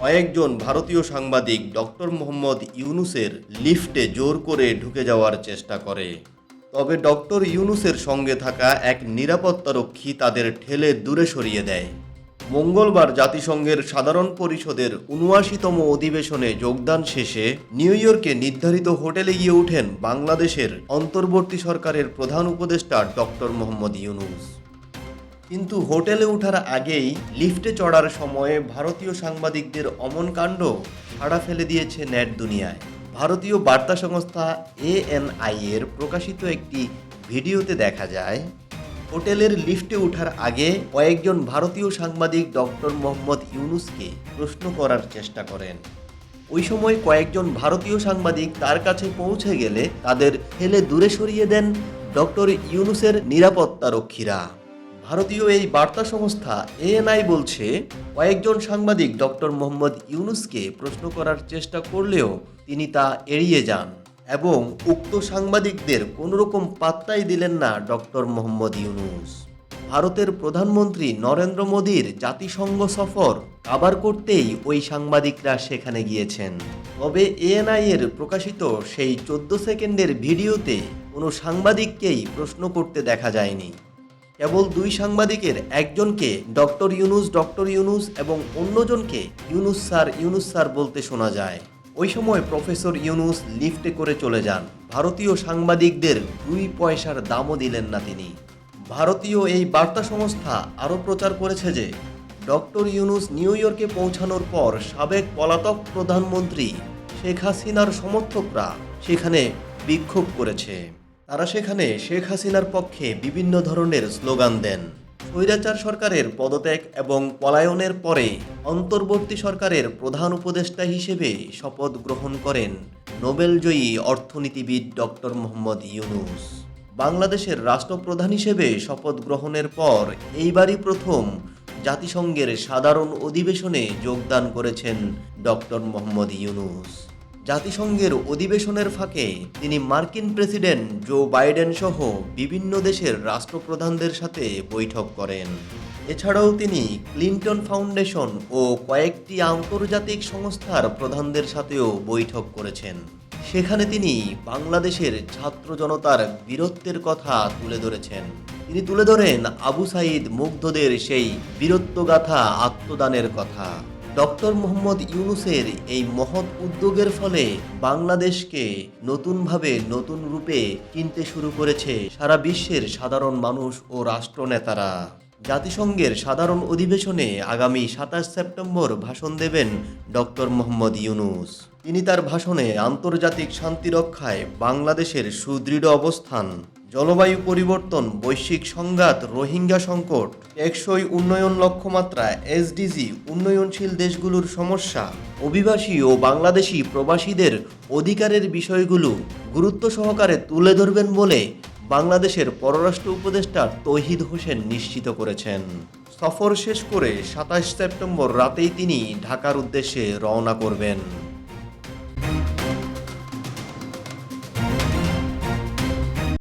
কয়েকজন ভারতীয় সাংবাদিক ডক্টর মোহাম্মদ ইউনুসের লিফটে জোর করে ঢুকে যাওয়ার চেষ্টা করে। তবে ডক্টর ইউনুসের সঙ্গে থাকা এক নিরাপত্তারক্ষী তাদের ঠেলে দূরে সরিয়ে দেয়। মঙ্গলবার জাতিসংঘের সাধারণ পরিষদের উনআশিতম অধিবেশনে যোগদান শেষে নিউ ইয়র্কে নির্ধারিত হোটেলে গিয়ে ওঠেন বাংলাদেশের অন্তর্বর্তী সরকারের প্রধান উপদেষ্টা ডক্টর মোহাম্মদ ইউনুস। কিন্তু হোটেলে ওঠার আগেই লিফটে চড়ার সময়ে ভারতীয় সাংবাদিকদের অমন কাণ্ড সাড়া ফেলে দিয়েছে নেট দুনিয়ায়। ভারতীয় বার্তা সংস্থা এএনআই এর প্রকাশিত একটি ভিডিওতে দেখা যায়, হোটেলের লিফটে ওঠার আগে কয়েকজন ভারতীয় সাংবাদিক ডক্টর মোহাম্মদ ইউনুসকে প্রশ্ন করার চেষ্টা করেন। ওই সময় কয়েকজন ভারতীয় সাংবাদিক তার কাছে পৌঁছে গেলে তাদের ফেলে দূরে সরিয়ে দেন ডক্টর ইউনুসের নিরাপত্তারক্ষীরা। ভারতীয় এই বার্তা সংস্থা এএনআই বলছে, কয়েকজন সাংবাদিক ডক্টর মোহাম্মদ ইউনুসকে প্রশ্ন করার চেষ্টা করলেও তিনি তা এড়িয়ে যান এবং উক্ত সাংবাদিকদের কোনোরকম পাত্তাই দিলেন না ডক্টর মোহাম্মদ ইউনুস। ভারতের প্রধানমন্ত্রী নরেন্দ্র মোদীর জাতিসংঘ সফর কাবার করতেই ওই সাংবাদিকরা সেখানে গিয়েছেন। তবে এএনআই এর প্রকাশিত সেই চোদ্দ সেকেন্ডের ভিডিওতে কোনো সাংবাদিককেই প্রশ্ন করতে দেখা যায়নি। কেবল দুই সাংবাদিকের, একজনকে ডক্টর ইউনুস ডক্টর ইউনুস এবং অন্যজনকে ইউনুস স্যার ইউনুস স্যার বলতে শোনা যায়। ওই সময় প্রফেসর ইউনুস লিফটে করে চলে যান। ভারতীয় সাংবাদিকদের দুই পয়সার দামও দিলেন না তিনি। ভারতীয় এই বার্তা সংস্থা আরও প্রচার করেছে যে, ডক্টর ইউনুস নিউ ইয়র্কে পৌঁছানোর পর সাবেক পলাতক প্রধানমন্ত্রী শেখ হাসিনার সমর্থকরা সেখানে বিক্ষোভ করেছে। তারা সেখানে শেখ হাসিনার পক্ষে বিভিন্ন ধরনের স্লোগান দেন। স্বৈরাচার সরকারের পদত্যাগ এবং পলায়নের পরে অন্তর্বর্তী সরকারের প্রধান উপদেষ্টা হিসেবে শপথ গ্রহণ করেন নোবেলজয়ী অর্থনীতিবিদ ডক্টর মোহাম্মদ ইউনুস। বাংলাদেশের রাষ্ট্রপ্রধান হিসেবে শপথ গ্রহণের পর এইবারই প্রথম জাতিসংঘের সাধারণ অধিবেশনে যোগদান করেছেন ডক্টর মোহাম্মদ ইউনুস। জাতিসংঘের অধিবেশনের ফাঁকে তিনি মার্কিন প্রেসিডেন্ট জো বাইডেন সহ বিভিন্ন দেশের রাষ্ট্রপ্রধানদের সাথে বৈঠক করেন। এছাড়াও তিনি ক্লিন্টন ফাউন্ডেশন ও কয়েকটি আন্তর্জাতিক সংস্থার প্রধানদের সাথেও বৈঠক করেছেন। সেখানে তিনি বাংলাদেশের ছাত্র জনতার বীরত্বের কথা তুলে ধরেছেন। তিনি তুলে ধরেন আবু সাইদ মুগ্ধদের সেই বীরত্বগাথা আত্মদানের কথা। ডক্টর মোহাম্মদ ইউনুসের এই মহৎ উদ্যোগের ফলে বাংলাদেশকে নতুনভাবে নতুন রূপে কিনতে শুরু করেছে সারা বিশ্বের সাধারণ মানুষ ও রাষ্ট্রনেতারা। জাতিসংঘের সাধারণ অধিবেশনে আগামী সাতাশ সেপ্টেম্বর ভাষণ দেবেন ডক্টর মোহাম্মদ ইউনুস। তিনি তার ভাষণে আন্তর্জাতিক শান্তি রক্ষায় বাংলাদেশের সুদৃঢ় অবস্থান, জলবায়ু পরিবর্তন, বৈশ্বিক সংঘাত, রোহিঙ্গা সংকট, টেকসই উন্নয়ন লক্ষ্যমাত্রা, এসডিজি, উন্নয়নশীল দেশগুলোর সমস্যা, অভিবাসী ও বাংলাদেশি প্রবাসীদের অধিকারের বিষয়গুলো গুরুত্ব সহকারে তুলে ধরবেন বলে বাংলাদেশের পররাষ্ট্র উপদেষ্টা তৌহিদ হোসেন নিশ্চিত করেছেন। সফর শেষ করে সাতাশ সেপ্টেম্বর রাতেই তিনি ঢাকার উদ্দেশ্যে রওনা করবেন।